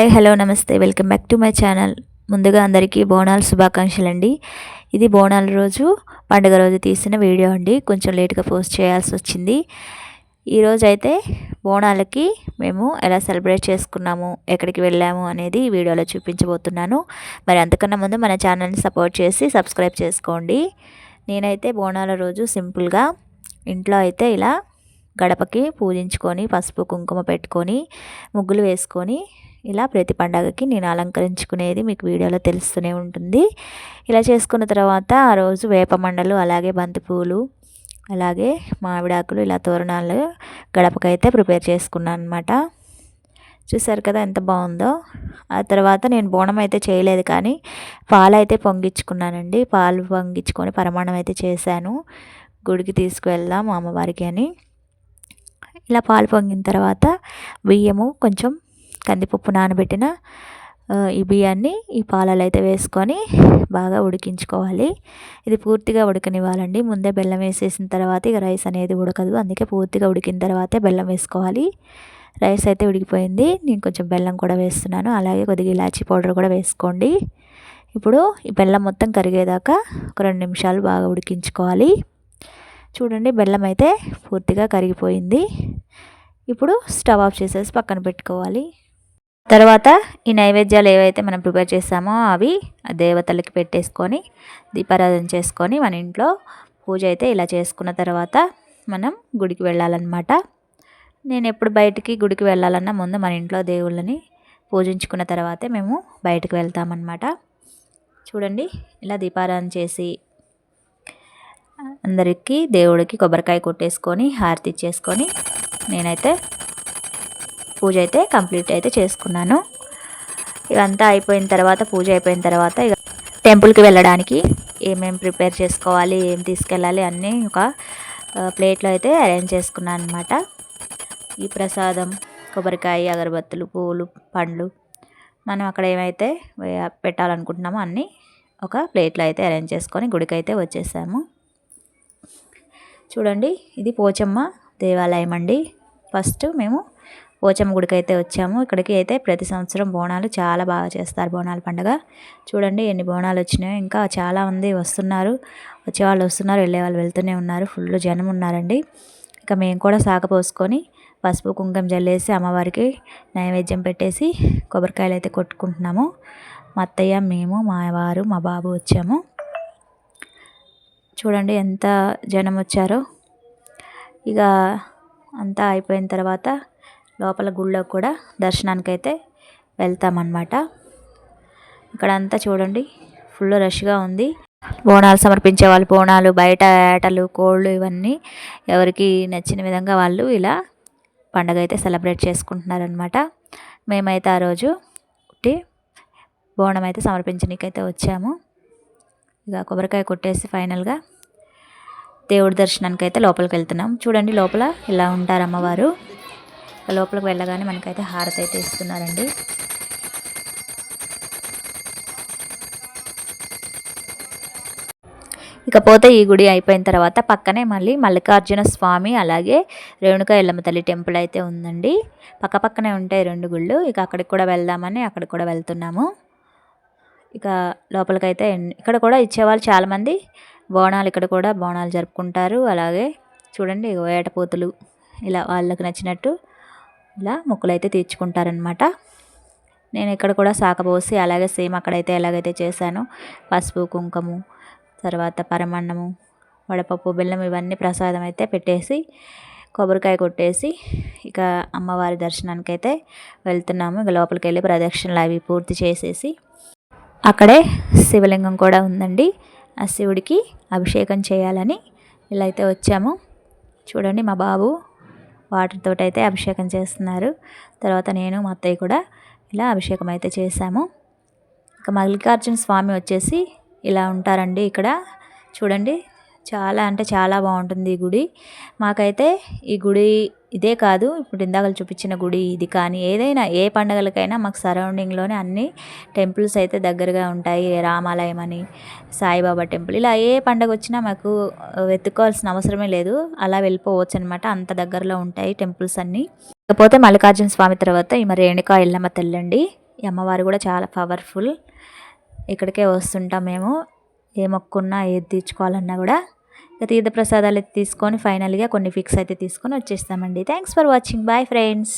Hi hello నమస్తే. Welcome back to my channel. ముందుగా అందరికీ బోనాల శుభాకాంక్షలు అండి ఇది బోనాల రోజు పండుగ రోజు తీసిన వీడియో అండి. కొంచెం లేట్గా పోస్ట్ చేయాల్సి వచ్చింది. ఈరోజు అయితే బోనాలకి మేము ఎలా సెలబ్రేట్ చేసుకున్నాము ఎక్కడికి వెళ్ళాము అనేది వీడియోలో చూపించబోతున్నాను. మరి అంతకన్నా ముందు మన ఛానల్ని సపోర్ట్ చేసి సబ్స్క్రైబ్ చేసుకోండి. నేనైతే బోనాల రోజు సింపుల్గా ఇంట్లో అయితే ఇలా గడపకి పూజించుకొని పసుపు కుంకుమ పెట్టుకొని ముగ్గులు వేసుకొని ఇలా ప్రతి పండగకి నేను అలంకరించుకునేది మీకు వీడియోలో తెలుస్తూనే ఉంటుంది. ఇలా చేసుకున్న తర్వాత ఆ రోజు వేపమండలు అలాగే బంతిపూలు అలాగే మామిడాకులు ఇలా తోరణాలు గడపకైతే ప్రిపేర్ చేసుకున్నాను అనమాట చూసారు కదా ఎంత బాగుందో. ఆ తర్వాత నేను బోనం అయితే చేయలేదు కానీ పాలు అయితే పొంగించుకున్నానండి. పాలు పొంగించుకొని పరమాణం అయితే చేశాను. గుడికి తీసుకువెళ్దాం అమ్మవారికి అని. ఇలా పాలు పొంగిన తర్వాత బియ్యము కొంచెం కందిపప్పు నానబెట్టిన ఈ బియ్యాన్ని ఈ పాలలో అయితే వేసుకొని బాగా ఉడికించుకోవాలి. ఇది పూర్తిగా ఉడకనివ్వాలండి. ముందే బెల్లం వేసేసిన తర్వాత ఇక రైస్ అనేది ఉడకదు. అందుకే పూర్తిగా ఉడికిన తర్వాతే బెల్లం వేసుకోవాలి. రైస్ అయితే ఉడికిపోయింది. నేను కొంచెం బెల్లం కూడా వేస్తున్నాను. అలాగే కొద్దిగా ఇలాచీ పౌడర్ కూడా వేసుకోండి. ఇప్పుడు ఈ బెల్లం మొత్తం కరిగేదాకా ఒక రెండు నిమిషాలు బాగా ఉడికించుకోవాలి. చూడండి బెల్లం అయితే పూర్తిగా కరిగిపోయింది. ఇప్పుడు స్టవ్ ఆఫ్ చేసేసి పక్కన పెట్టుకోవాలి. తర్వాత ఈ నైవేద్యాలు ఏవైతే మనం ప్రిపేర్ చేసామో అవి దేవతలకి పెట్టేసుకొని దీపారాధన చేసుకొని మన ఇంట్లో పూజ అయితే ఇలా చేసుకున్న తర్వాత మనం గుడికి వెళ్ళాలన్నమాట. నేను ఎప్పుడు బయటికి గుడికి వెళ్ళాలన్నా ముందు మన ఇంట్లో దేవుళ్ళని పూజించుకున్న తర్వాతే మేము బయటకు వెళ్తామన్నమాట. చూడండి ఇలా దీపారాధన చేసి అందరికీ దేవుడికి కొబ్బరికాయ కొట్టేసుకొని హారతి ఇచ్చేసుకొని నేనైతే పూజ అయితే కంప్లీట్ అయితే చేసుకున్నాను. ఇవంతా అయిపోయిన తర్వాత పూజ అయిపోయిన తర్వాత ఇక టెంపుల్కి వెళ్ళడానికి ఏమేమి ప్రిపేర్ చేసుకోవాలి ఏం తీసుకెళ్ళాలి అన్నీ ఒక ప్లేట్లో అయితే అరేంజ్ చేసుకున్నాను అనమాట ఈ ప్రసాదం కొబ్బరికాయ అగరబత్తులు పువ్వులు పండ్లు మనం అక్కడ ఏమైతే పెట్టాలనుకుంటున్నామో అన్నీ ఒక ప్లేట్లో అయితే అరేంజ్ చేసుకొని గుడికి అయితే వచ్చేసాము. చూడండి ఇది పోచమ్మ దేవాలయం అండి. ఫస్ట్ మేము పోచమ్మ గుడికి అయితే వచ్చాము. ఇక్కడికి అయితే ప్రతి సంవత్సరం బోనాలు చాలా బాగా చేస్తారు బోనాల పండుగ. చూడండి ఎన్ని బోనాలు వచ్చినాయో. ఇంకా చాలామంది వస్తున్నారు. వచ్చేవాళ్ళు వస్తున్నారు వెళ్ళే వాళ్ళు వెళ్తూనే ఉన్నారు. ఫుల్ జనం ఉన్నారండి. ఇక మేము కూడా సాగపోసుకొని పసుపు కుంకుమ జల్లేసి అమ్మవారికి నైవేద్యం పెట్టేసి కొబ్బరికాయలు అయితే కొట్టుకుంటున్నాము. మా అత్తయ్య మేము మా వారు మా బాబు వచ్చాము. చూడండి ఎంత జనం వచ్చారో. ఇక అంతా అయిపోయిన తర్వాత లోపల గుళ్ళో కూడా దర్శనానికి అయితే వెళ్తామన్నమాట. ఇక్కడ అంతా చూడండి ఫుల్ రష్గా ఉంది. బోనాలు సమర్పించే వాళ్ళు బోనాలు బయట ఏటలు కోళ్ళు ఇవన్నీ ఎవరికి నచ్చిన విధంగా వాళ్ళు ఇలా పండగ అయితే సెలబ్రేట్ చేసుకుంటున్నారనమాట మేమైతే ఆ రోజు బోనం అయితే సమర్పించడానికైతే వచ్చాము. ఇక కొబ్బరికాయ కొట్టేసి ఫైనల్గా దేవుడి దర్శనానికి అయితే లోపలికి వెళ్తున్నాం. చూడండి లోపల ఇలా ఉంటారు అమ్మవారు. లోపలికి వెళ్ళగానే మనకైతే హారతి అయితే ఇస్తున్నారండి. ఇకపోతే ఈ గుడి అయిపోయిన తర్వాత పక్కనే మళ్ళీ మల్లికార్జున స్వామి అలాగే రేణుక ఎల్లమ్మ తల్లి టెంపుల్ అయితే ఉందండి. పక్క పక్కనే ఉంటాయి రెండు గుళ్ళు. ఇక అక్కడికి కూడా వెళ్దామని అక్కడికి కూడా వెళ్తున్నాము. ఇక లోపలికైతే ఇక్కడ కూడా ఇచ్చేవాళ్ళు చాలామంది. బోనాలు ఇక్కడ కూడా బోనాలు జరుపుకుంటారు. అలాగే చూడండి ఏటపోతులు ఇలా వాళ్ళకి నచ్చినట్టు ఇలా ముక్కలు అయితే తీర్చుకుంటారనమాట నేను ఇక్కడ కూడా సాకబోసి అలాగే సేమ్ అక్కడైతే ఎలాగైతే చేశానో పసుపు కుంకుము తర్వాత పరమన్నము వడపప్పు బెల్లం ఇవన్నీ ప్రసాదం అయితే పెట్టేసి కొబ్బరికాయ కొట్టేసి ఇక అమ్మవారి దర్శనానికి అయితే వెళ్తున్నాము. ఇక లోపలికి వెళ్ళి ప్రదక్షిణలు అవి పూర్తి చేసేసి అక్కడే శివలింగం కూడా ఉందండి. ఆ శివుడికి అభిషేకం చేయాలని ఇలా అయితే వచ్చాము. చూడండి మా బాబు వాటితో అయితే అభిషేకం చేస్తున్నారు. తర్వాత నేను మా అత్తయ్య కూడా ఇలా అభిషేకం అయితే చేశాము. ఇక మల్లికార్జున స్వామి వచ్చేసి ఇలా ఉంటారండి ఇక్కడ. చూడండి చాలా అంటే చాలా బాగుంటుంది ఈ గుడి. మాకైతే ఈ గుడి ఇదే కాదు ఇప్పుడు ఇందాక చూపించిన గుడి ఇది. కానీ ఏదైనా ఏ పండగలకైనా మాకు సరౌండింగ్లోనే అన్ని టెంపుల్స్ అయితే దగ్గరగా ఉంటాయి. రామాలయం అని సాయిబాబా టెంపుల్ ఇలా ఏ పండగ వచ్చినా మాకు వెతుక్కోవాల్సిన అవసరమే లేదు. అలా వెళ్ళిపోవచ్చు అనమాట అంత దగ్గరలో ఉంటాయి టెంపుల్స్ అన్నీ. ఇకపోతే మల్లికార్జున స్వామి తర్వాత ఈ మరి రేణుకా ఎల్లమ్మ తెల్లండి ఈ అమ్మవారు కూడా చాలా పవర్ఫుల్. ఇక్కడికే వస్తుంటాం మేము. ఏ మొక్కున్నా ఏది తీర్చుకోవాలన్నా కూడా ఇక తీర్థ ప్రసాదాలు అయితే తీసుకొని ఫైనల్గా కొన్ని ఫిక్స్ అయితే తీసుకొని వచ్చేస్తామండి. Thanks for watching bye friends